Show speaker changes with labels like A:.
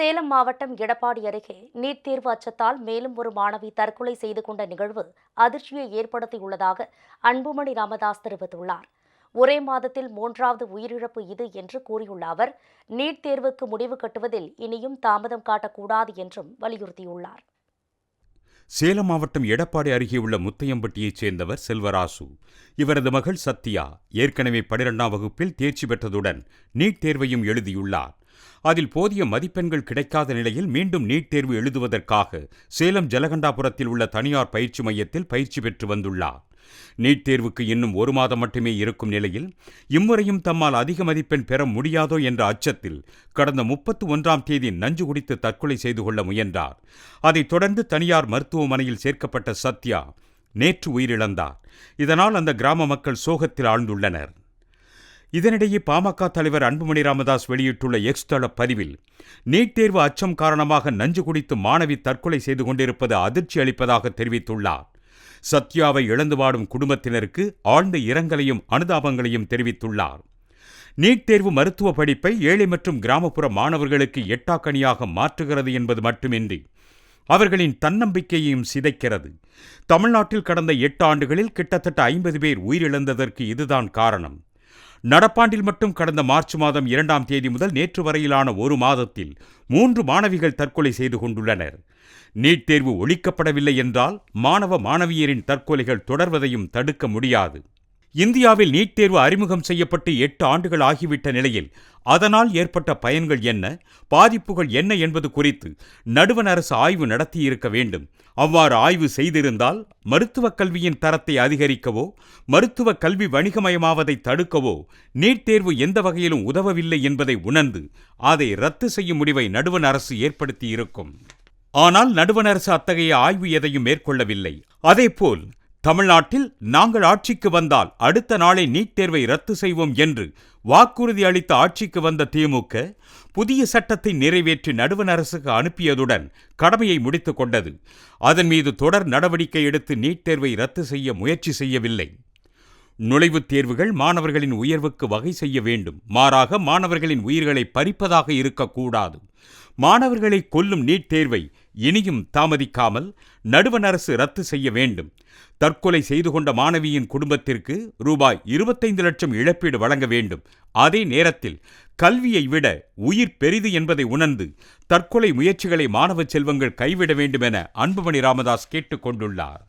A: சேலம் மாவட்டம் எடப்பாடி அருகே நீட் தேர்வு அச்சத்தால் மேலும் ஒரு மாணவி தற்கொலை செய்து கொண்ட நிகழ்வு அதிர்ச்சியை ஏற்படுத்தியுள்ளதாக அன்புமணி ராமதாஸ் தெரிவித்துள்ளார். ஒரே மாதத்தில் மூன்றாவது உயிரிழப்பு இது என்று கூறியுள்ள அவர் நீட் தேர்வுக்கு முடிவு கட்டுவதில் இனியும் தாமதம் காட்டக்கூடாது என்றும் வலியுறுத்தியுள்ளார்.
B: சேலம் மாவட்டம் எடப்பாடி அருகே உள்ள முத்தையம்பட்டியைச் சேர்ந்தவர் செல்வராசு. இவரது மகள் சத்யா ஏற்கனவே பனிரெண்டாம் வகுப்பில் தேர்ச்சி பெற்றதுடன் நீட் தேர்வையும் எழுதியுள்ளார். அதில் போதிய மதிப்பெண்கள் கிடைக்காத நிலையில் மீண்டும் நீட் தேர்வு எழுதுவதற்காக சேலம் ஜலகண்டாபுரத்தில் உள்ள தனியார் பயிற்சி மையத்தில் பயிற்சி பெற்று வந்துள்ளார். நீட் தேர்வுக்கு இன்னும் ஒரு மாதம் மட்டுமே இருக்கும் நிலையில் இம்முறையும் தம்மால் அதிக மதிப்பெண் பெற முடியாதோ என்ற அச்சத்தில் கடந்த முப்பத்து ஒன்றாம் தேதி நஞ்சு குடித்து தற்கொலை செய்து கொள்ள முயன்றார். அதைத் தொடர்ந்து தனியார் மருத்துவமனையில் சேர்க்கப்பட்ட சத்யா நேற்று உயிரிழந்தார். இதனால் அந்த கிராம மக்கள் சோகத்தில் ஆழ்ந்துள்ளனர். இதனிடையே பாமக தலைவர் அன்புமணி ராமதாஸ் வெளியிட்டுள்ள எக்ஸ் தள பதிவில் நீட் தேர்வு அச்சம் காரணமாக நஞ்சு குடித்து மாணவி தற்கொலை செய்து கொண்டிருப்பது அதிர்ச்சி அளிப்பதாக தெரிவித்துள்ளார். சத்யாவை இழந்து வாடும் குடும்பத்தினருக்கு ஆழ்ந்த இரங்கலையும் அனுதாபங்களையும் தெரிவித்துள்ளார். நீட் தேர்வு மருத்துவ படிப்பை ஏழை மற்றும் கிராமப்புற மாணவர்களுக்கு எட்டாக்கணியாக மாற்றுகிறது என்பது மட்டுமின்றி அவர்களின் தன்னம்பிக்கையையும் சிதைக்கிறது. தமிழ்நாட்டில் கடந்த எட்டு ஆண்டுகளில் கிட்டத்தட்ட ஐம்பது பேர் உயிரிழந்ததற்கு இதுதான் காரணம். நடப்பாண்டில் மட்டும் கடந்த மார்ச் மாதம் இரண்டாம் தேதி முதல் நேற்று வரையிலான ஒரு மாதத்தில் மூன்று மாணவிகள் தற்கொலை செய்து கொண்டுள்ளனர். நீட் தேர்வு ஒழிக்கப்படவில்லை என்றால் மாணவ மாணவியரின் தற்கொலைகள் தொடர்வதையும் தடுக்க முடியாது. இந்தியாவில் நீட் தேர்வு அறிமுகம் செய்யப்பட்டு எட்டு ஆண்டுகள் ஆகிவிட்ட நிலையில் அதனால் ஏற்பட்ட பயன்கள் என்ன பாதிப்புகள் என்ன என்பது குறித்து நடுவண் அரசு ஆய்வு நடத்தியிருக்க வேண்டும். அவ்வாறு ஆய்வு செய்திருந்தால் மருத்துவக் கல்வியின் தரத்தை அதிகரிக்கவோ மருத்துவ கல்வி வணிகமயமாவதை தடுக்கவோ நீட் தேர்வு எந்த வகையிலும் உதவவில்லை என்பதை உணர்ந்து அதை ரத்து செய்யும் முடிவை நடுவண் அரசு ஏற்படுத்தியிருக்கும். ஆனால் நடுவண் அரசு அத்தகைய ஆய்வு எதையும் மேற்கொள்ளவில்லை. அதேபோல் தமிழ்நாட்டில் நாங்கள் ஆட்சிக்கு வந்தால் அடுத்த நாளை நீட் தேர்வை ரத்து செய்வோம் என்று வாக்குறுதி அளித்த ஆட்சிக்கு வந்த திமுக புதிய சட்டத்தை நிறைவேற்றி நடுவண் அரசுக்கு அனுப்பியதுடன் கடமையை முடித்துக் கொண்டது. அதன் மீது தொடர் நடவடிக்கை எடுத்து நீட் தேர்வை ரத்து செய்ய முயற்சி செய்யவில்லை. நுழைவுத் தேர்வுகள் மாணவர்களின் உயர்வுக்கு வகை செய்ய வேண்டும். மாறாக மாணவர்களின் உயிர்களை பறிப்பதாக இருக்கக்கூடாது. மாணவர்களை கொல்லும் நீட் தேர்வை இனியும் தாமதிக்காமல் நடுவண் அரசு ரத்து செய்ய வேண்டும். தற்கொலை செய்து கொண்ட மாணவியின் குடும்பத்திற்கு ரூபாய் இருபத்தைந்து லட்சம் இழப்பீடு வழங்க வேண்டும். அதே நேரத்தில் கல்வியை விட உயிர் பெரிது என்பதை உணர்ந்து தற்கொலை முயற்சிகளை மாணவ செல்வங்கள் கைவிட வேண்டும் என அன்புமணி ராமதாஸ் கேட்டுக் கொண்டுள்ளார்